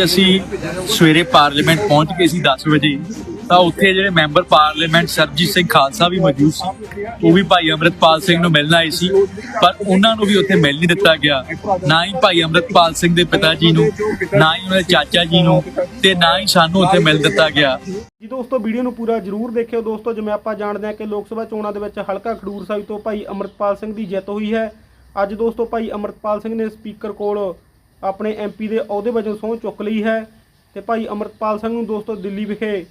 ਅੱਜ ਅਸੀਂ ਸਵੇਰੇ ਪਾਰਲੀਮੈਂਟ ਪਹੁੰਚ ਗਏ ਸੀ 10 ਵਜੇ, ਤਾਂ ਉੱਥੇ ਜਿਹੜੇ ਮੈਂਬਰ ਪਾਰਲੀਮੈਂਟ ਸਰਜੀਤ ਸਿੰਘ ਖਾਲਸਾ ਵੀ ਮੌਜੂਦ ਸੀ, ਉਹ ਵੀ ਭਾਈ ਅਮਰਤਪਾਲ ਸਿੰਘ ਨੂੰ ਮਿਲਣ ਆਏ ਸੀ, ਪਰ ਉਹਨਾਂ ਨੂੰ ਵੀ ਉੱਥੇ ਮਿਲ ਨਹੀਂ ਦਿੱਤਾ ਗਿਆ। ਨਾ ਹੀ ਭਾਈ ਅਮਰਤਪਾਲ ਸਿੰਘ ਦੇ ਪਿਤਾ ਜੀ ਨੂੰ, ਨਾ ਹੀ ਉਹਨਾਂ ਦੇ ਚਾਚਾ ਜੀ ਨੂੰ ਤੇ ਨਾ ਹੀ ਸਾਨੂੰ ਉੱਥੇ ਮਿਲ ਦਿੱਤਾ ਗਿਆ। ਜੀ ਦੋਸਤੋ, ਵੀਡੀਓ ਨੂੰ ਪੂਰਾ ਜਰੂਰ ਦੇਖਿਓ। ਦੋਸਤੋ, ਜਿਵੇਂ ਆਪਾਂ ਜਾਣਦੇ ਹਾਂ ਕਿ ਲੋਕ ਸਭਾ ਚੋਣਾਂ ਦੇ ਵਿੱਚ ਹਲਕਾ ਖਡੂਰ ਸਾਹਿਬ ਤੋਂ ਭਾਈ ਅਮਰਤਪਾਲ ਸਿੰਘ ਦੀ ਜਿੱਤ ਹੋਈ ਹੈ। ਅੱਜ ਦੋਸਤੋ, ਭਾਈ ਅਮਰਤਪਾਲ ਸਿੰਘ ਨੇ ਸਪੀਕਰ ਕੋਲ ਆਪਣੇ ਐਮਪੀ ਦੇ ਅਹੁਦੇ ਵਜੋਂ ਸਹੁੰ ਚੁੱਕ ਲਈ ਹੈ ਤੇ ਭਾਈ ਅਮਰਤਪਾਲ ਸਿੰਘ ਨੂੰ ਦੋਸਤੋ ਦਿੱਲੀ ਵਿਖੇ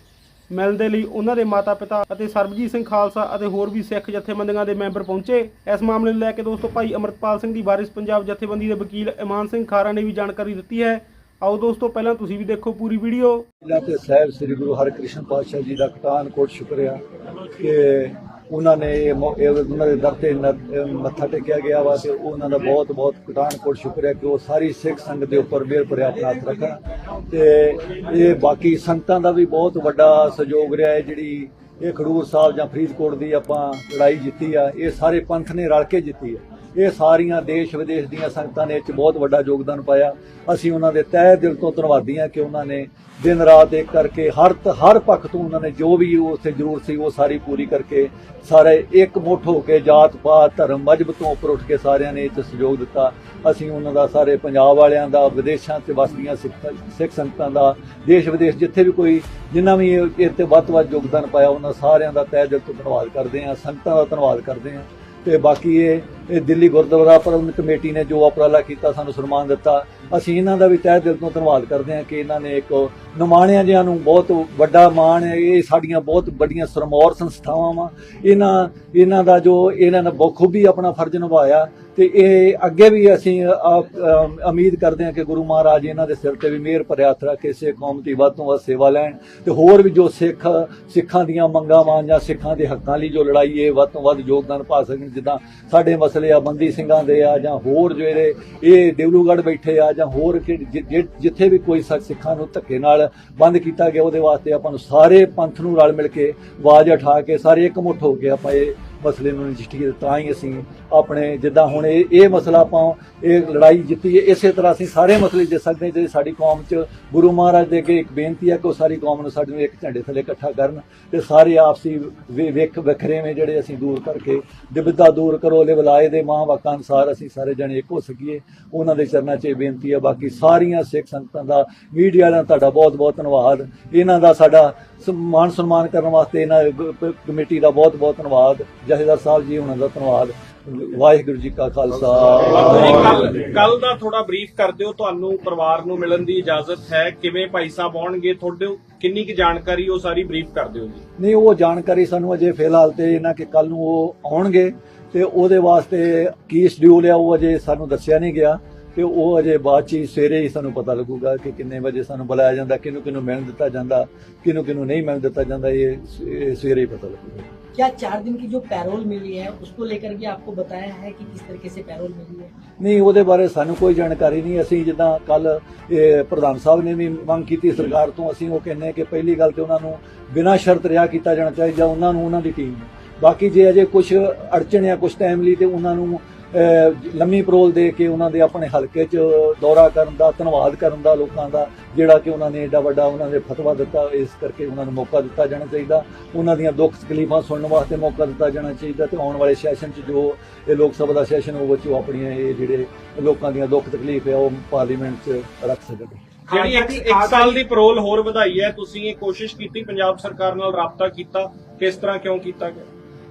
ਮਿਲਣ ਦੇ ਲਈ ਉਹਨਾਂ ਦੇ ਮਾਤਾ-ਪਿਤਾ ਅਤੇ ਸਰਬਜੀਤ ਸਿੰਘ ਖਾਲਸਾ ਅਤੇ ਹੋਰ ਵੀ ਸਿੱਖ ਜਥੇਬੰਦੀਆਂ ਦੇ ਮੈਂਬਰ ਪਹੁੰਚੇ। ਇਸ ਮਾਮਲੇ ਨੂੰ ਲੈ ਕੇ ਦੋਸਤੋ ਭਾਈ ਅਮਰਤਪਾਲ ਸਿੰਘ ਦੀ ਵਾਰਿਸ ਪੰਜਾਬ ਜਥੇਬੰਦੀ ਦੇ ਵਕੀਲ ਇਮਾਨ ਸਿੰਘ ਖਾਰਾ ਨੇ ਵੀ ਜਾਣਕਾਰੀ ਦਿੱਤੀ ਹੈ। ਆਓ ਦੋਸਤੋ ਪਹਿਲਾਂ ਤੁਸੀਂ ਵੀ ਦੇਖੋ ਪੂਰੀ ਵੀਡੀਓ। ਤੇ ਸਾਹਿਬ ਸ੍ਰੀ ਗੁਰੂ ਹਰਿਕ੍ਰਿਸ਼ਨ ਪਾਤਸ਼ਾਹ ਜੀ ਦਾ ਕਟਾਨ ਕੋਟ ਸ਼ੁਕਰੀਆ ਕਿ ਉਹਨਾਂ ਨੇ ਇਹ ਉਹਨਾਂ ਦੇ ਦਰ ਤੇ ਨ- ਮੱਥਾ ਟੇਕਿਆ ਗਿਆ ਵਾ ਤੇ ਉਹਨਾਂ ਦਾ ਬਹੁਤ ਬਹੁਤ ਪਠਾਨਕੋਟ ਕੋਟ ਸ਼ੁਕਰੀਆ ਕਿ ਉਹ ਸਾਰੀ ਸਿੱਖ ਸੰਗਤ ਦੇ ਉੱਪਰ ਮਿਹਰ ਭਰਿਆ ਆਪਣਾ ਹੱਥ ਰੱਖਣ। ਤੇ ਇਹ ਬਾਕੀ ਸੰਗਤਾਂ ਦਾ ਵੀ ਬਹੁਤ ਵੱਡਾ ਸਹਿਯੋਗ ਰਿਹਾ ਹੈ ਜਿਹੜੀ ਇਹ ਖਡੂਰ ਸਾਹਿਬ ਜਾਂ ਫਰੀਦਕੋਟ ਦੀ ਆਪਾਂ ਲੜਾਈ ਜਿੱਤੀ ਆ, ਇਹ ਸਾਰੇ ਪੰਥ ਨੇ ਰਲ ਕੇ ਜਿੱਤੀ ਆ। ਇਹ ਸਾਰੀਆਂ ਦੇਸ਼ ਵਿਦੇਸ਼ ਦੀਆਂ ਸੰਗਤਾਂ ਨੇ ਇਹ 'ਚ ਬਹੁਤ ਵੱਡਾ ਯੋਗਦਾਨ ਪਾਇਆ। ਅਸੀਂ ਉਹਨਾਂ ਦੇ ਤਹਿ ਦਿਲ ਤੋਂ ਧੰਨਵਾਦੀ ਹਾਂ ਕਿ ਉਹਨਾਂ ਨੇ ਦਿਨ ਰਾਤ ਇੱਕ ਕਰਕੇ ਹਰ ਤ- ਹਰ ਪੱਖ ਤੋਂ ਉਹਨਾਂ ਨੇ ਜੋ ਵੀ ਉੱਥੇ ਜ਼ਰੂਰਤ ਸੀ ਉਹ ਸਾਰੀ ਪੂਰੀ ਕਰਕੇ ਸਾਰੇ ਇੱਕ ਮੁੱਠ ਹੋ ਕੇ ਜਾਤ ਪਾਤ ਧਰਮ ਮਜਬ ਤੋਂ ਉੱਪਰ ਉੱਠ ਕੇ ਸਾਰਿਆਂ ਨੇ ਇਹ 'ਚ ਸਹਿਯੋਗ ਦਿੱਤਾ। ਅਸੀਂ ਉਹਨਾਂ ਦਾ ਸਾਰੇ ਪੰਜਾਬ ਵਾਲਿਆਂ ਦਾ, ਵਿਦੇਸ਼ਾਂ 'ਚ ਵਸਦੀਆਂ ਸਿੱਖ ਸਿੱਖ ਸੰਗਤਾਂ ਦਾ, ਦੇਸ਼ ਵਿਦੇਸ਼ ਜਿੱਥੇ ਵੀ ਕੋਈ ਜਿੰਨਾ ਵੀ ਇਹ ਤੇ ਵੱਧ ਤੋਂ ਵੱਧ ਯੋਗਦਾਨ ਪਾਇਆ, ਉਹਨਾਂ ਸਾਰਿਆਂ ਦਾ ਤਹਿ ਦਿਲ ਤੋਂ ਧੰਨਵਾਦ ਕਰਦੇ ਹਾਂ, ਸੰਗਤਾਂ ਦਾ ਧੰਨਵਾਦ ਕਰਦੇ ਹਾਂ। ਤੇ ਬਾਕੀ ਇਹ ਇਹ ਦਿੱਲੀ ਗੁਰਦੁਆਰਾ ਪ੍ਰਬੰਧਕ ਕਮੇਟੀ ਨੇ ਜੋ ਉਪਰਾਲਾ ਕੀਤਾ, ਸਾਨੂੰ ਸਨਮਾਨ ਦਿੱਤਾ। ਅਸੀਂ ਇਹਨਾਂ ਦਾ ਵੀ ਤਹਿ ਦਿਲ ਤੋਂ ਧੰਨਵਾਦ ਕਰਦੇ ਹਾਂ ਕਿ ਇਹਨਾਂ ਨੇ ਇੱਕ ਨਮਾਣਿਆਂ ਜਿਹਾਂ ਨੂੰ ਬਹੁਤ ਵੱਡਾ ਮਾਣ ਹੈ। ਇਹ ਸਾਡੀਆਂ ਬਹੁਤ ਵੱਡੀਆਂ ਸਰਮੌਰ ਸੰਸਥਾਵਾਂ ਵਾ। ਇਹਨਾਂ ਇਹਨਾਂ ਦਾ ਜੋ, ਇਹਨਾਂ ਨੇ ਬਖੂਬੀ ਆਪਣਾ ਫਰਜ਼ ਨਿਭਾਇਆ। ਤੇ ਇਹ ਅੱਗੇ ਵੀ ਅਸੀਂ ਉਮੀਦ ਕਰਦੇ ਹਾਂ ਕਿ ਗੁਰੂ ਮਹਾਰਾਜ ਇਹਨਾਂ ਦੇ ਸਿਰ ਤੇ ਵੀ ਮਿਹਰ ਭਰਿਆ ਰੱਖ ਕੇ ਸੇ ਕੌਮ ਦੀ ਵੱਧ ਤੋਂ ਵੱਧ ਸੇਵਾ ਲੈਣ ਤੇ ਹੋਰ ਵੀ ਜੋ ਸਿੱਖ, ਸਿੱਖਾਂ ਦੀਆਂ ਮੰਗਾਂ ਵਾਂ ਜਾਂ ਸਿੱਖਾਂ ਦੇ ਹੱਕਾਂ ਲਈ ਜੋ ਲੜਾਈ ਹੈ ਵੱਧ ਤੋਂ ਵੱਧ ਯੋਗਦਾਨ ਪਾ ਸਕਣ, ਜਿੱਦਾਂ ਸਾਡੇ ਮਸਲੇ ਆ ਬੰਦੀ ਸਿੰਘਾਂ ਦੇ ਆ ਜਾਂ ਹੋਰ ਜਿਹੜੇ ਇਹ ਡਿਬਲੂਗੜ੍ਹ ਬੈਠੇ ਆ ਜਾਂ ਹੋਰ ਕਿ- ਜਿ- ਜਿੱਥੇ ਵੀ ਕੋਈ ਸ- ਸਿੱਖਾਂ ਨੂੰ ਧੱਕੇ ਨਾਲ ਬੰਦ ਕੀਤਾ ਗਿਆ, ਉਹਦੇ ਵਾਸਤੇ ਆਪਾਂ ਨੂੰ ਸਾਰੇ ਪੰਥ ਨੂੰ ਰਲ ਮਿਲ ਕੇ ਆਵਾਜ਼ ਉਠਾ ਕੇ, ਸਾਰੇ ਇਕਮੁੱਠ ਹੋ ਕੇ ਆਪਾਂ ਇਹ ਮਸਲੇ ਨੂੰ ਨਜਿੱਠੀਏ ਤਾਂ ਹੀ ਅਸੀਂ ਆਪਣੇ ਜਿੱਦਾਂ ਹੁਣ ਇਹ ਇਹ ਮਸਲਾ ਆਪਾਂ ਇਹ ਲੜਾਈ ਜਿੱਤੀ ਹੈ, ਇਸੇ ਤਰ੍ਹਾਂ ਅਸੀਂ ਸਾਰੇ ਮਸਲੇ ਜਿੱਤ ਸਕਦੇ ਹਾਂ, ਜਿਹੜੇ ਸਾਡੀ ਕੌਮ 'ਚ ਗੁਰੂ ਮਹਾਰਾਜ ਦੇ ਅੱਗੇ ਇੱਕ ਬੇਨਤੀ ਹੈ ਕਿ ਉਹ ਸਾਰੀ ਕੌਮ ਨੂੰ ਸਾਡੇ ਨੂੰ ਇੱਕ ਝੰਡੇ ਥੱਲੇ ਇਕੱਠਾ ਕਰਨ ਤੇ ਸਾਰੇ ਆਪਸੀ ਵਿ- ਵਿਖ ਵਖਰੇਵੇਂ ਜਿਹੜੇ ਅਸੀਂ ਦੂਰ ਕਰਕੇ ਦਿਬਦਾ ਦੂਰ ਕਰੋ, ਲੈ ਬਲਾਏ ਦੇ ਮਹਾਂਵਾਕਾਂ ਅਨੁਸਾਰ ਅਸੀਂ ਸਾਰੇ ਜਣੇ ਇੱਕ ਹੋ ਸਕੀਏ। ਉਹਨਾਂ ਦੇ ਚਰਨਾਂ 'ਚ ਇਹ ਬੇਨਤੀ ਹੈ, ਬਾਕੀ ਸਾਰੀਆਂ ਸਿੱਖ ਸੰਗਤਾਂ ਦਾ, ਮੀਡੀਆ ਦਾ ਤੁਹਾਡਾ ਬਹੁਤ ਬਹੁਤ ਧੰਨਵਾਦ। ਇਹਨਾਂ ਦਾ ਸਾਡਾ ਮਾਨ ਸਨਮਾਨ ਕਰਨ ਵਾਸਤੇ ਇਹਨਾਂ ਕਮੇਟੀ ਦਾ ਬਹੁਤ ਬਹੁਤ ਧੰਨਵਾਦ। ਜਥੇਦਾਰ ਸਾਹਿਬ ਜੀ, ਉਹਨਾਂ ਦਾ ਧੰਨਵਾਦ। ਵਾਹਿਗੁਰੂ ਜੀ ਕਾ ਖਾਲਸਾ। ਕੱਲ ਦਾ ਥੋੜਾ ਬਰੀਫ ਕਰ ਦਿਓ ਤੁਹਾਨੂੰ ਪਰਿਵਾਰ ਨੂੰ ਮਿਲਣ ਦੀ ਇਜਾਜ਼ਤ ਹੈ। ਕਿਵੇਂ ਭਾਈ ਸਾਹਿਬ ਆਉਣਗੇ ਤੁਹਾਡੇ ਕਿੰਨੀ ਕੀ ਜਾਣਕਾਰੀ ਉਹ ਸਾਰੀ ਬਰੀਫ ਕਰ ਦਿਓ ਜੀ। ਨਹੀਂ ਉਹ ਜਾਣਕਾਰੀ ਸਾਨੂੰ ਅਜੇ ਫਿਲਹਾਲ ਤੇ ਇਹਨਾਂ ਕਿ ਕੱਲ ਨੂੰ ਉਹ ਆਉਣਗੇ ਤੇ ਉਹਦੇ ਵਾਸਤੇ ਕੀ ਸ਼ਡਿਊਲ ਹੈ ਉਹ ਅਜੇ ਸਾਨੂੰ ਦੱਸਿਆ ਨਹੀਂ ਗਿਆ। ਤੇ ਉਹ ਅਜੇ ਬਾਅਦ ਚ ਹੀ ਸਵੇਰੇ ਹੀ ਸਾਨੂੰ ਪਤਾ ਲੱਗੂਗਾ ਕਿ ਕਿੰਨੇ ਵਜੇ ਸਾਨੂੰ ਬੁਲਾਇਆ ਜਾਂਦਾ ਕਿਹਨੂੰ ਕਿਹਨੂੰ ਮਿਲਣ ਦਿੱਤਾ ਜਾਂਦਾ ਕਿਹਨੂੰ ਕਿਹਨੂੰ ਨਹੀਂ ਮਿਲਣ ਦਿੱਤਾ ਜਾਂਦਾ ਇਹ ਸ- ਇਹ ਸਵੇਰੇ ਹੀ ਪਤਾ ਲੱਗੂਗਾ क्या चार दिन की जो पैरोल मिली है उसको लेकर के आपको बताया है कि किस तरीके से पैरोल मिली है ਨਹੀਂ ਉਹਦੇ ਬਾਰੇ ਸਾਨੂੰ ਕੋਈ ਜਾਣਕਾਰੀ ਨਹੀਂ ਅਸੀਂ ਜਿੱਦਾਂ ਕੱਲ ਪ੍ਰਧਾਨ ਸਾਹਿਬ ਨੇ ਵੀ ਮੰਗ ਕੀਤੀ ਸਰਕਾਰ ਤੋਂ ਅਸੀਂ ਉਹ ਕਹਿੰਦੇ ਕਿ ਪਹਿਲੀ ਗੱਲ ਤੇ ਉਹਨਾਂ ਨੂੰ ਬਿਨਾਂ ਸ਼ਰਤ ਰਿਹਾ ਕੀਤਾ ਜਾਣਾ ਚਾਹੀਦਾ ਉਹਨਾਂ ਨੂੰ ਉਹਨਾਂ ਦੀ ਟੀਮ ਨੂੰ ਬਾਕੀ ਜੇ ਅਜੇ ਕੁਝ ਅੜਚਣ ਜਾਂ ਕੁਝ ਟਾਈਮ ਲਈ ਤੇ ਉਹਨਾਂ ਨੂੰ ਅਹ, ਲੰਮੀ ਪਰੋਲ ਦੇ ਕੇ ਉਹਨਾਂ ਦੇ ਆਪਣੇ ਹਲਕੇ 'ਚ ਦੌਰਾ ਕਰਨ ਦਾ ਧੰਨਵਾਦ ਕਰਨ ਦਾ ਲੋਕਾਂ ਦਾ ਜਿਹੜਾ ਕਿ ਉਹਨਾਂ ਨੇ ਏਡਾ ਵੱਡਾ ਉਹਨਾਂ ਦੇ ਫਤਵਾ ਦਿੱਤਾ ਇਸ ਕਰਕੇ ਉਹਨਾਂ ਨੂੰ ਮੌਕਾ ਦਿੱਤਾ ਜਾਣਾ ਚਾਹੀਦਾ। ਉਹਨਾਂ ਦੀਆਂ ਦੁੱਖ ਤਕਲੀਫਾਂ ਸੁਣਨ ਵਾਸਤੇ ਮੌਕਾ ਦਿੱਤਾ ਜਾਣਾ ਚਾਹੀਦਾ ਤੇ ਆਉਣ ਵਾਲੇ ਸੈਸ਼ਨ 'ਚ ਜੋ ਇਹ ਲੋਕ ਸਭਾ ਦਾ ਸੈਸ਼ਨ ਉਹ ਵਿੱਚ ਉਹ ਆਪਣੀਆਂ ਇਹ ਜਿਹੜੇ ਲੋਕਾਂ ਦੀਆਂ ਦੁੱਖ ਤਕਲੀਫ ਹੈ ਉਹ ਪਾਰਲੀਮੈਂਟ 'ਚ ਰੱਖ ਸਕਣ। ਜਿਹੜੀ ਇੱਕ, ਇੱਕ ਸਾਲ ਦੀ ਪਰੋਲ ਹੋਰ ਵਧਾਈ ਹੈ ਤੁਸੀਂ ਇਹ ਕੋਸ਼ਿਸ਼ ਕੀਤੀ ਪੰਜਾਬ ਸਰਕਾਰ ਨਾਲ ਰਾਬਤਾ ਕੀਤਾ ਕਿਸ ਤਰ੍ਹਾਂ ਕਿਉਂ ਕੀਤਾ ਗਿਆ?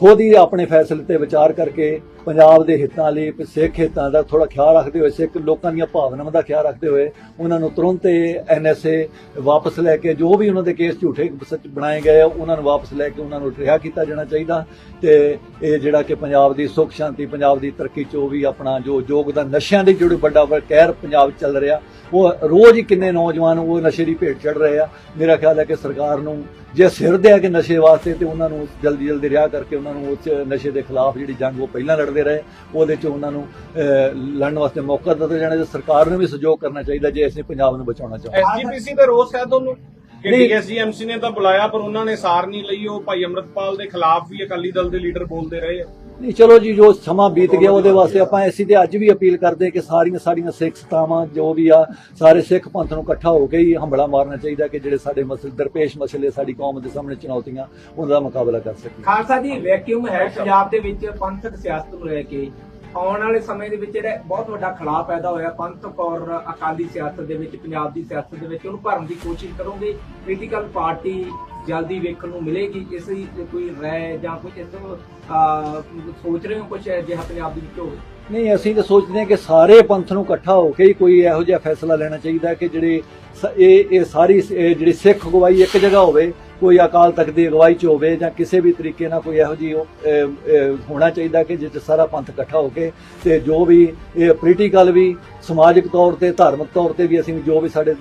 ਖੁਦ ਹੀ ਆਪਣੇ ਫੈਸਲੇ ਤੇ ਵਿਚਾਰ ਕਰਕੇ ਪੰਜਾਬ ਦੇ ਹਿੱਤਾਂ ਲਈ, ਸਿੱਖ ਹਿੱਤਾਂ ਦਾ ਥੋੜਾ ਖਿਆਲ ਰੱਖਦੇ ਹੋਏ, ਸਿੱਖ ਲੋਕਾਂ ਦੀਆਂ ਭਾਵਨਾਵਾਂ ਦਾ ਖਿਆਲ ਰੱਖਦੇ ਹੋਏ ਉਹਨਾਂ ਨੂੰ ਤੁਰੰਤ ਐਨਐਸਏ ਵਾਪਸ ਲੈ ਕੇ ਜੋ ਵੀ ਉਹਨਾਂ ਦੇ ਕੇਸ ਝੂਠੇ ਸੱਚ ਬਣਾਏ ਗਏ ਆ, ਉਹਨਾਂ ਨੂੰ ਵਾਪਸ ਲੈ ਕੇ ਉਹਨਾਂ ਨੂੰ ਰਿਹਾ ਕੀਤਾ ਜਾਣਾ ਚਾਹੀਦਾ ਤੇ ਇਹ ਜਿਹੜਾ ਕਿ ਪੰਜਾਬ ਦੀ ਸੁੱਖ ਸ਼ਾਂਤੀ, ਪੰਜਾਬ ਦੀ ਤਰੱਕੀ ਚ ਉਹ ਵੀ ਆਪਣਾ ਜੋ ਯੋਗਦਾਨ ਨਸ਼ਿਆਂ ਦੇ ਜਿਹੜੇ ਵੱਡਾ ਕਹਿਰ ਪੰਜਾਬ ਚੱਲ ਰਿਹਾ, ਉਹ ਰੋਜ਼ ਹੀ ਕਿੰਨੇ ਨੌਜਵਾਨ ਉਹ ਨਸ਼ੇ ਦੀ ਭੇਟ ਚੜ ਰਹੇ ਆ। ਮੇਰਾ ਖਿਆਲ ਹੈ ਕਿ ਸਰਕਾਰ ਨੂੰ ਜੇ ਸਿਰ ਦੇ ਆ ਕਿ ਨਸ਼ੇ ਵਾਸਤੇ ਤੇ ਉਹਨਾਂ ਨੂੰ ਜਲਦੀ ਜਲਦੀ ਰਿਹਾ ਕਰਕੇ ਉਹਨਾਂ ਨੂੰ ਉਸ ਨਸ਼ੇ ਦੇ ਖਿਲਾਫ ਜਿਹੜੀ ਜੰਗ ਉਹ ਪਹਿਲਾਂ ਲੜਦੇ ਰਹੇ ਉਹਦੇ 'ਚ ਉਹਨਾਂ ਨੂੰ ਲੜਨ ਵਾਸਤੇ ਮੌਕਾ ਦਿੱਤਾ ਜਾਣਾ ਤੇ ਸਰਕਾਰ ਨੂੰ ਵੀ ਸਹਿਯੋਗ ਕਰਨਾ ਚਾਹੀਦਾ ਜੇ ਅਸੀਂ ਪੰਜਾਬ ਨੂੰ ਬਚਾਉਣਾ ਚਾਹੁੰਦੇ ਐਸਜੀਪੀਸੀ ਤੇ ਰੋਸ ਹੈ ਤੁਹਾਨੂੰ। ਡੀਐਸਜੀਐਮਸੀ ਨੇ ਤਾਂ ਬੁਲਾਇਆ ਪਰ ਉਹਨਾਂ ਨੇ ਸਾਰ ਨਹੀਂ ਲਈ ਉਹ ਭਾਈ ਅਮਰਤਪਾਲ ਦੇ ਖਿਲਾਫ ਵੀ ਅਕਾਲੀ ਦਲ ਦੇ ਲੀਡਰ ਬੋਲਦੇ ਰਹੇ ਆ। ਨਹੀਂ, ਚਲੋ ਜੀ, ਜੋ ਸਮਾਂ ਬੀਤ ਗਿਆ ਉਹਦੇ ਵਾਸਤੇ ਆਪਾਂ ਐਸੀ ਤੇ ਅੱਜ ਵੀ ਅਪੀਲ ਕਰਦੇ ਕਿ ਸਾਰੀਆਂ ਸਾਡੀਆਂ ਸਿੱਖ ਸਤਾਵਾਂ ਜੋ ਵੀ ਆ, ਸਾਰੇ ਸਿੱਖ ਪੰਥ ਨੂੰ ਇਕੱਠਾ ਹੋ ਕੇ ਹੀ ਹੰਬਲਾ ਮਾਰਨਾ ਚਾਹੀਦਾ ਕਿ ਜਿਹੜੇ ਸਾਡੇ ਮਸਲੇ, ਦਰਪੇਸ਼ ਮਸਲੇ ਸਾਡੀ ਕੌਮ ਦੇ ਸਾਹਮਣੇ ਚੁਣੌਤੀਆਂ ਉਹਨਾਂ ਦਾ ਮੁਕਾਬਲਾ ਕਰ ਸਕੀਏ। ਖਾਲਸਾ ਜੀ ਵੈਕਿਊਮ ਹੈ ਪੰਜਾਬ ਦੇ ਵਿੱਚ ਪੰਥਕ ਸਿਆਸਤ ਨੂੰ ਲੈ ਕੇ। ਆਉਣ ਵਾਲੇ ਸਮੇਂ ਦੇ ਵਿੱਚ ਜਿਹੜਾ ਬਹੁਤ ਵੱਡਾ ਖਲਾਅ ਪੈਦਾ ਹੋਇਆ। ਪੰਥ ਔਰ ਅਕਾਲੀ ਸਿਆਸਤ ਦੇ ਵਿੱਚ, ਪੰਜਾਬ ਦੀ ਸਿਆਸਤ ਦੇ ਵਿੱਚ, ਉਹਨੂੰ ਭਰਨ ਦੀ ਕੋਸ਼ਿਸ਼ ਕਰੋਗੇ ਪੋਲੀਟੀਕਲ ਪਾਰਟੀ ਜਲਦੀ ਵੇਖਣ ਨੂੰ ਮਿਲੇਗੀ। ਇਸ ਦੀ ਕੋਈ ਰਾਏ ਜਾਂ ਕੁਝ ਇਸ ਸੋਚ ਰਹੇ ਹੋ ਕੁਝ ਅਜਿਹਾ ਪੰਜਾਬ ਦੇ ਵਿੱਚ? ਹੋਵੇ ਨਹੀਂ, ਅਸੀਂ ਤਾਂ ਸੋਚਦੇ ਹਾਂ ਕਿ ਸਾਰੇ ਪੰਥ ਨੂੰ ਇਕੱਠਾ ਹੋ ਕੇ ਹੀ ਕੋਈ ਇਹੋ ਜਿਹਾ ਫੈਸਲਾ ਲੈਣਾ ਚਾਹੀਦਾ ਕਿ ਜਿਹੜੇ ਇਹ ਇਹ ਸਾਰੀ ਜਿਹੜੀ ਸਿੱਖ ਅਗਵਾਈ ਇੱਕ ਜਗ੍ਹਾ ਹੋਵੇ। ਕੋਈ ਅਕਾਲ ਤਖਤ ਦੀ ਅਗਵਾਈ ਚ ਹੋਵੇ ਜਾਂ ਕਿਸੇ ਵੀ ਤਰੀਕੇ ਨਾਲ ਕੋਈ ਇਹੋ ਅਹ, ਹੋਣਾ ਚਾਹੀਦਾ ਕਿ ਜਿੱਥੇ ਸਾਰਾ ਪੰਥ ਇਕੱਠਾ ਹੋ ਕੇ ਤੇ ਜੋ ਵੀ ਇਹ ਪੋਲੀਟੀਕਲ ਵੀ ਸਮਾਜਿਕ ਤੌਰ ਤੇ ਧਾਰਮਿਕ ਤੌਰ ਤੇ ਵੀ ਅਸੀਂ ਜੋ ਵੀ ਸਾਡੇ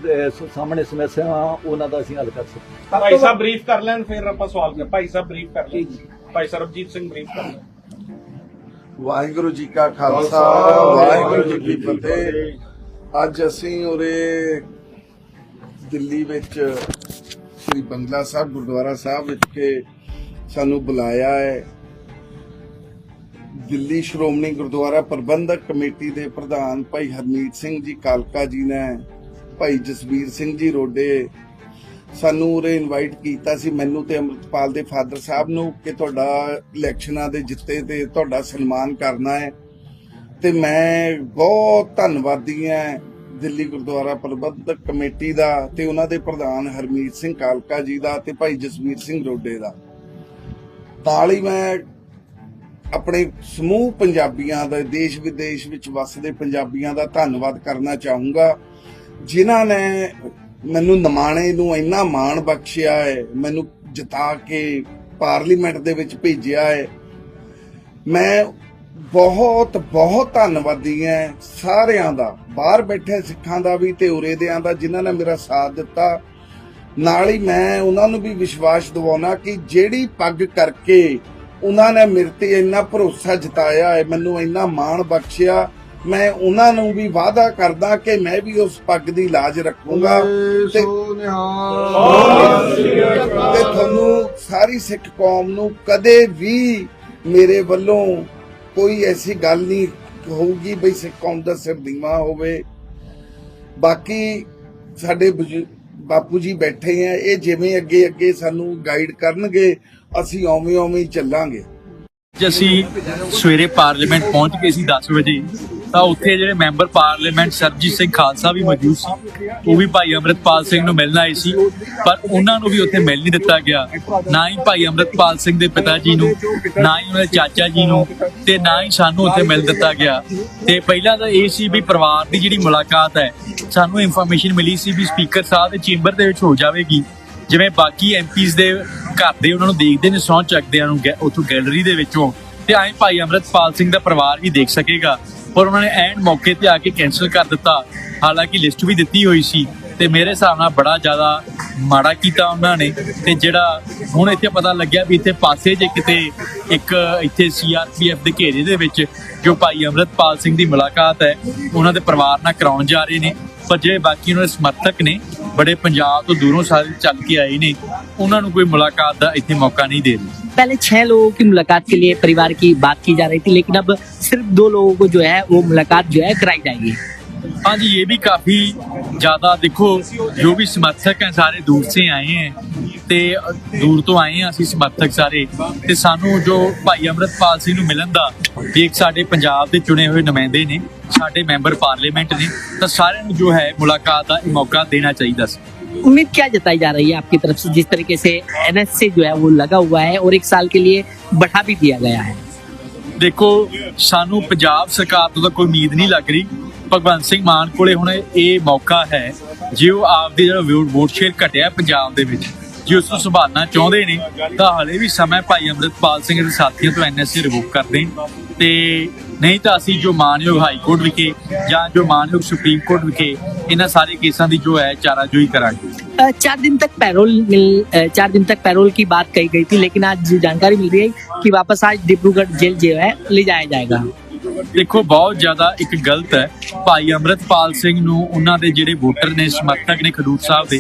ਸਾਹਮਣੇ ਸਮੱਸਿਆਵਾਂ ਉਹਨਾਂ ਦਾ ਅਸੀਂ ਹੱਲ ਕਰ ਸਕੀਏ। ਭਾਈ ਸਾਹਿਬ ਬਰੀਫ ਕਰ ਲੈਣ ਫਿਰ ਆਪਾਂ ਸਵਾਲ ਕਰ ਭਾਈ ਸਾਹਿਬ ਬਰੀਫ ਕਰ ਲੈਣ। ਭਾਈ ਸਰਬਜੀਤ ਸਿੰਘ ਬਰੀਫ ਕਰ ਲੈਣ। ਵਾਹਿਗੁਰੂ ਜੀ ਕਾ ਖਾਲਸਾ ਵਾਹਿਗੁਰੂ ਜੀ ਕੀ ਫਤਿਹ। ਅੱਜ ਅਸੀਂ ਉਰੇ ਦਿੱਲੀ ਵਿੱਚ ਸ੍ਰੀ ਬੰਗਲਾ ਸਾਹਿਬ, ਗੁਰਦੁਆਰਾ ਸਾਹਿਬ ਵਿੱਚ ਸਾਨੂੰ ਬੁਲਾਇਆ ਹੈ। ਦਿੱਲੀ ਸ਼੍ਰੋਮਣੀ ਗੁਰਦੁਆਰਾ ਪ੍ਰਬੰਧਕ ਕਮੇਟੀ ਦੇ ਪ੍ਰਧਾਨ ਭਾਈ ਹਰਮੀਤ ਸਿੰਘ ਜੀ ਕਾਲਕਾ ਜੀ ਨੇ, ਭਾਈ ਜਸਵੀਰ ਸਿੰਘ ਜੀ ਰੋਡੇ ਸਾਨੂੰ ਉਰੇ ਇਨਵਾਈਟ ਕੀਤਾ ਸੀ। ਮੈਨੂੰ ਤੇ ਅੰਮ੍ਰਿਤਪਾਲ ਦੇ ਫਾਦਰ ਸਾਹਿਬ ਨੂੰ ਕਿ ਤੁਹਾਡਾ ਇਲੈਕਸ਼ਨਾਂ ਦੇ ਜਿੱਤੇ ਤੇ ਤੁਹਾਡਾ ਸਨਮਾਨ ਕਰਨਾ ਹੈ। ਤੇ ਮੈਂ ਬਹੁਤ ਧੰਨਵਾਦੀ ਹਾਂ ਦਿੱਲੀ ਗੁਰਦੁਆਰਾ ਪ੍ਰਬੰਧਕ ਕਮੇਟੀ ਦਾ ਤੇ ਉਹਨਾਂ ਦੇ ਪ੍ਰਧਾਨ ਹਰਮੀਤ ਸਿੰਘ ਕਾਲਕਾ ਜੀ ਦਾ ਤੇ ਭਾਈ ਜਸਵੀਰ ਸਿੰਘ ਰੋਡੇ ਦਾ। ਨਾਲ ਹੀ ਮੈਂ ਆਪਣੇ ਸਮੂਹ ਪੰਜਾਬੀਆਂ ਦਾ ਦੇਸ਼ ਵਿਦੇਸ਼ ਵਿੱਚ ਵੱਸਦੇ ਪੰਜਾਬੀਆਂ ਦਾ ਧੰਨਵਾਦ ਕਰਨਾ ਚਾਹੂੰਗਾ, ਜਿਨ੍ਹਾਂ ਨੇ ਮੈਨੂੰ ਨਮਾਣੇ ਨੂੰ ਇੰਨਾ ਮਾਣ ਬਖਸ਼ਿਆ ਹੈ, ਮੈਨੂੰ ਜਿਤਾ ਕੇ ਪਾਰਲੀਮੈਂਟ ਦੇ ਵਿੱਚ ਭੇਜਿਆ ਹੈ। ਮੈਂ ਬਹੁਤ ਬਹੁਤ ਧੰਨਵਾਦੀ ਹਾਂ ਸਾਰਿਆਂ ਦਾ। ਬਾਹਰ ਬੈਠੇ ਸਿੱਖਾਂ ਦਾ ਵੀ ਤੇ ਉਰੇ ਦਿਆਂ ਦਾ ਜਿਨ੍ਹਾਂ ਨੇ ਮੇਰਾ ਸਾਥ ਦਿੱਤਾ। ਨਾਲ ਹੀ ਮੈਂ ਉਹਨਾਂ ਨੂੰ ਵੀ ਵਿਸ਼ਵਾਸ ਦਿਵਾਉਣਾ ਕਿ ਜਿਹੜੀ ਪੱਗ ਕਰਕੇ ਉਹਨਾਂ ਨੇ ਮੇਰੇ ਤੇ ਇੰਨਾ ਭਰੋਸਾ ਜਤਾਇਆ ਹੈ ਮੈਨੂੰ ਇੰਨਾ ਮਾਣ ਬਖਸ਼ਿਆ ਮੈਂ ਉਹਨਾਂ ਨੂੰ ਵੀ ਵਾਅਦਾ ਕਰਦਾ ਕਿ ਮੈਂ ਵੀ ਉਸ ਪੱਗ ਦੀ ਲਾਜ ਰੱਖੂੰਗਾ। ਤੇ ਤੁਹਾਨੂੰ ਸਾਰੀ ਸਿੱਖ ਕੌਮ ਨੂੰ ਕਦੇ ਵੀ ਮੇਰੇ ਵੱਲੋਂ ਕੋਈ ਐਸੀ ਗੱਲ ਨਹੀਂ ਹੋਊਗੀ ਬਈ ਸਿੱਖ ਸਿਰ ਦੀਵਾ ਹੋਵੇ। ਬਾਕੀ ਸਾਡੇ ਬਜ਼ੁ- ਬਾਪੂ ਜੀ ਬੈਠੇ ਆ, ਇਹ ਜਿਵੇਂ ਅੱਗੇ ਅੱਗੇ ਸਾਨੂੰ ਗਾਈਡ ਕਰਨਗੇ, ਅਸੀਂ ਓਵੇਂ ਓਵੇਂ ਚੱਲਾਂਗੇ। ਅੱਜ ਅਸੀਂ ਸਵੇਰੇ ਪਾਰਲੀਮੈਂਟ ਪਹੁੰਚ ਗਏ ਸੀ 10 ਵਜੇ ਤਾਂ ਉੱਥੇ ਜਿਹੜੇ ਮੈਂਬਰ ਪਾਰਲੀਮੈਂਟ ਸਰਜੀਤ ਸਿੰਘ ਖਾਲਸਾ ਵੀ ਮੌਜੂਦ ਸੀ, ਉਹ ਵੀ ਭਾਈ ਅਮਰਤਪਾਲ ਸਿੰਘ ਨੂੰ ਮਿਲਣ ਆਏ ਸੀ, ਪਰ ਉਹਨਾਂ ਨੂੰ ਵੀ ਉੱਥੇ ਮਿਲ ਨਹੀਂ ਦਿੱਤਾ ਗਿਆ। ਨਾ ਹੀ ਭਾਈ ਅਮਰਤਪਾਲ ਸਿੰਘ ਦੇ ਪਿਤਾ ਜੀ ਨੂੰ, ਨਾ ਹੀ ਉਹਨਾਂ ਦੇ ਚਾਚਾ ਜੀ ਨੂੰ ਤੇ ਨਾ ਹੀ ਸਾਨੂੰ ਉੱਥੇ ਮਿਲ ਦਿੱਤਾ ਗਿਆ। ਤੇ ਪਹਿਲਾਂ ਤਾਂ ਇਹ ਸੀ ਵੀ ਪਰਿਵਾਰ ਦੀ ਜਿਹੜੀ ਮੁਲਾਕਾਤ ਹੈ, ਸਾਨੂੰ ਇਨਫੋਰਮੇਸ਼ਨ ਮਿਲੀ ਸੀ ਵੀ ਸਪੀਕਰ ਸਾਹਿਬ ਦੇ ਚੈਂਬਰ ਦੇ ਵਿੱਚ ਹੋ ਜਾਵੇਗੀ। ਜਿਵੇਂ ਬਾਕੀ ਐਮਪੀਸ ਦੇ ਘਰ ਦੇ ਉਹਨਾਂ ਨੂੰ ਦੇਖਦੇ ਨੇ, ਸਹੁੰ ਚੱਕਦਿਆਂ ਨੂੰ ਉੱਥੋਂ ਗੈਲਰੀ ਦੇ ਵਿੱਚੋਂ। ਤੇ ਐਂ ਭਾਈ ਅਮਰਤਪਾਲ ਸਿੰਘ ਦਾ ਪਰਿਵਾਰ ਵੀ ਦੇਖ ਸਕੇਗਾ। ਪਰ ਉਹਨਾਂ ਨੇ ਐਂਡ ਮੌਕੇ ਤੇ ਆ ਕੇ ਕੈਨਸਲ ਕਰ ਦਿੱਤਾ। ਹਾਲਾਂਕਿ ਲਿਸਟ ਵੀ ਦਿੱਤੀ ਹੋਈ ਸੀ ਤੇ ਮੇਰੇ ਹਿਸਾਬ ਨਾਲ ਬੜਾ ਜ਼ਿਆਦਾ ਮਾੜਾ ਕੀਤਾ ਉਹਨਾਂ ਨੇ ਤੇ ਜਿਹੜਾ ਹੁਣ ਇੱਥੇ ਪਤਾ ਲੱਗਿਆ ਵੀ ਇੱਥੇ ਪਾਸੇ ਜੇ ਕਿਤੇ ਇੱਕ ਇੱਥੇ ਸੀਆਰਪੀਐਫ ਦੇ ਘੇਰੇ ਦੇ ਵਿੱਚ ਜੋ ਭਾਈ ਅਮਰਤਪਾਲ ਸਿੰਘ ਦੀ ਮੁਲਾਕਾਤ ਹੈ, ਉਹਨਾਂ ਦੇ ਪਰਿਵਾਰ ਨਾਲ ਕਰਾਉਣ ਜਾ ਰਹੇ ਨੇ। ਪਰ ਜਿਹੜੇ ਬਾਕੀ ਉਹਨਾਂ ਦੇ ਸਮਰਥਕ ਨੇ ਬੜੇ ਪੰਜਾਬ ਤੋਂ ਦੂਰੋਂ ਸਾਰੇ ਚੱਲ ਕੇ ਆਏ ਨੇ ਉਹਨਾਂ ਨੂੰ ਕੋਈ ਮੁਲਾਕਾਤ ਦਾ ਇੱਥੇ ਮੌਕਾ ਨਹੀਂ ਦੇ ਰਹੇ पहले छह लोगों की मुलाकात के लिए परिवार की बात की जा रही थी लेकिन अब सिर्फ दो लोगों को जो है वो मुलाकात जो है कराई जाएगी हाँ जी ये भी काफी ज्यादा देखो जो भी समर्थक हैं सारे दूर से आए हैं ਤੇ ਦੂਰ ਤੋਂ ਆਏ ਹਾਂ ਅਸੀਂ ਸਮਰਥਕ ਸਾਰੇ ਤੇ ਸਾਨੂੰ ਜੋ ਭਾਈ ਅਮਰਤਪਾਲ ਸਿੰਘ ਨੂੰ ਮਿਲਣ ਦਾ ਇੱਕ ਸਾਡੇ ਪੰਜਾਬ ਦੇ ਚੁਣੇ ਹੋਏ ਨੁਮਾਇੰਦੇ ਨੇ ਸਾਡੇ ਮੈਂਬਰ ਪਾਰਲੀਮੈਂਟ ਨੇ ਤਾਂ ਸਾਰਿਆਂ ਨੂੰ ਜੋ ਹੈ ਮੁਲਾਕਾਤ ਦਾ ਇਹ ਮੌਕਾ ਦੇਣਾ ਚਾਹੀਦਾ ਸੀ उम्मीद क्या जताई जा रही है आपकी तरफ से जिस तरीके से एनएससी जो है वो लगा हुआ है और एक साल के लिए बढ़ा भी दिया गया है ਦੇਖੋ ਸਾਨੂੰ ਪੰਜਾਬ ਸਰਕਾਰ ਤੋਂ ਤਾਂ ਕੋਈ ਉਮੀਦ ਨਹੀਂ ਲੱਗ ਰਹੀ ਭਗਵੰਤ ਸਿੰਘ ਮਾਨ ਕੋਲੇ ਹੁਣ ਇਹ ਮੌਕਾ ਹੈ ਜੇ ਉਹ ਆਪਦੇ ਜਿਹੜਾ ਵੋਟ- ਵੋਟ ਸ਼ੇਅਰ ਘਟਿਆ ਪੰਜਾਬ ਦੇ ਵਿੱਚ ਜੇ ਉਸ ਨੂੰ ਸੰਭਾਲਣਾ ਚਾਹੁੰਦੇ ਨੇ ਤਾਂ ਹਲੇ ਵੀ ਸਮਾਂ ਭਾਈ ਅੰਮ੍ਰਿਤਪਾਲ ਸਿੰਘ ਦੇ ਸਾਥੀਆਂ ਤੋਂ ਐਨਐਸਸੀ ਰਿਵੋਕ ਕਰ ਦੇਣ ਤੇ ਨਹੀਂ ਤਾਂ ਅਸੀਂ ਜੋ ਮਾਨਯੋਗ ਹਾਈ ਕੋਰਟ ਵਿਖੇ ਜਾਂ ਜੋ ਮਾਨਯੋਗ ਸੁਪਰੀਮ ਕੋਰਟ ਵਿਖੇ ਇਹਨਾਂ ਸਾਰੇ ਕੇਸਾਂ ਦੀ ਜੋ ਹੈ ਚਾਰਾਜੋਈ ਕਰਾਂਗੇ अ, चार दिन तक पैरोल मिल अ, चार दिन तक पैरोल की बात कही गई थी लेकिन आज जानकारी मिल रही है कि वापस आज डिब्रूगढ़ जेल जो है ले जाया जाएगा ਦੇਖੋ, ਬਹੁਤ ਜ਼ਿਆਦਾ ਇੱਕ ਗਲਤ ਹੈ। ਭਾਈ ਅਮਰਤਪਾਲ ਸਿੰਘ ਨੂੰ ਉਹਨਾਂ ਦੇ ਜਿਹੜੇ ਵੋਟਰ ਨੇ, ਸਮਰਥਕ ਨੇ ਖਡੂਰ ਸਾਹਿਬ ਦੇ,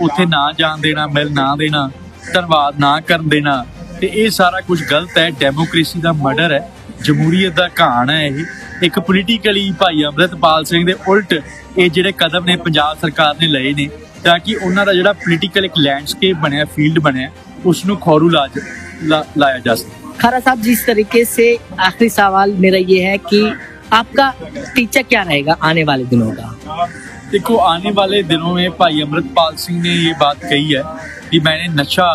ਉੱਥੇ ਨਾ ਜਾਣ ਦੇਣਾ, ਮਿਲ ਨਾ ਦੇਣਾ, ਧੰਨਵਾਦ ਨਾ ਕਰਨ ਦੇਣਾ, ਤੇ ਇਹ ਸਾਰਾ ਕੁਝ ਗਲਤ ਹੈ। ਡੈਮੋਕ੍ਰੇਸੀ ਦਾ ਮਰਡਰ ਹੈ, ਜਮਹੂਰੀਅਤ ਦਾ ਘਾਣ ਹੈ ਇਹ। ਇੱਕ ਪੋਲੀਟੀਕਲੀ ਭਾਈ ਅਮਰਤਪਾਲ ਸਿੰਘ ਦੇ ਉਲਟ ਇਹ ਜਿਹੜੇ ਕਦਮ ਨੇ ਪੰਜਾਬ ਸਰਕਾਰ ਨੇ ਲਏ ਨੇ, ਤਾਂ ਕਿ ਉਹਨਾਂ ਦਾ ਜਿਹੜਾ ਪੋਲੀਟੀਕਲ ਇੱਕ ਲੈਂਡਸਕੇਪ ਬਣਿਆ ਫੀਲਡ ਬਣਿਆ ਉਸ ਨੂੰ ਖੌਰੂ ਲਾਜ, ਲਾ- ਲਾਇਆ ਜਾ ਸਕੇ। खरा साहब, जिस तरीके से आखिरी सवाल मेरा ये है कि आपका टीचर क्या रहेगा आने वाले दिनों का? देखो, आने वाले दिनों में भाई अमृतपाल सिंह ने ये बात कही है कि मैंने नशा,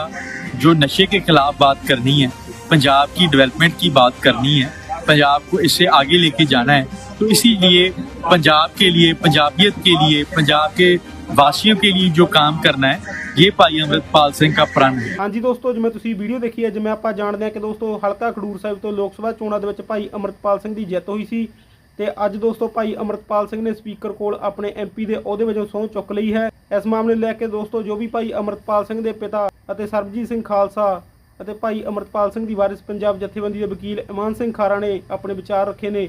जो नशे के खिलाफ बात करनी है, पंजाब की डेवलपमेंट की बात करनी है, पंजाब को इसे आगे लेके जाना है तो इसीलिए पंजाब के लिए पंजाबियत के लिए पंजाब के वासियों के लिए जो काम करना है ये भाई अमृतपाल सिंह का प्रण है ਹਾਂਜੀ ਦੋਸਤੋ ਜਿਵੇਂ ਤੁਸੀਂ ਵੀਡੀਓ ਦੇਖੀ ਹੈ ਜਿਵੇਂ ਆਪਾਂ ਜਾਣਦੇ ਹਾਂ ਕਿ ਦੋਸਤੋ ਹਲਕਾ ਖਡੂਰ ਸਾਹਿਬ ਤੋਂ ਲੋਕ ਸਭਾ ਚੋਣਾਂ ਦੇ ਵਿੱਚ ਭਾਈ ਅਮਰਤਪਾਲ ਸਿੰਘ ਦੀ ਜਿੱਤ ਹੋਈ ਸੀ ਤੇ ਅੱਜ ਦੋਸਤੋ ਭਾਈ ਅਮਰਤਪਾਲ ਸਿੰਘ ਨੇ ਸਪੀਕਰ ਕੋਲ ਆਪਣੇ ਐਮਪੀ ਦੇ ਅਹੁਦੇ ਵਜੋਂ ਸਹੁੰ ਚੁੱਕ ਲਈ ਹੈ ਇਸ ਮਾਮਲੇ ਨੂੰ ਲੈ ਕੇ ਦੋਸਤੋ ਜੋ ਵੀ ਭਾਈ ਅਮਰਤਪਾਲ ਸਿੰਘ ਦੇ ਪਿਤਾ ਅਤੇ ਸਰਬਜੀਤ ਸਿੰਘ ਖਾਲਸਾ ਅਤੇ ਭਾਈ ਅਮਰਤਪਾਲ ਸਿੰਘ ਦੀ ਵਾਰਿਸ ਪੰਜਾਬ ਜਥੇਬੰਦੀ ਦੇ ਵਕੀਲ ਇਮਾਨ ਸਿੰਘ ਖਾਰਾ ਨੇ ਆਪਣੇ ਵਿਚਾਰ ਰੱਖੇ ਨੇ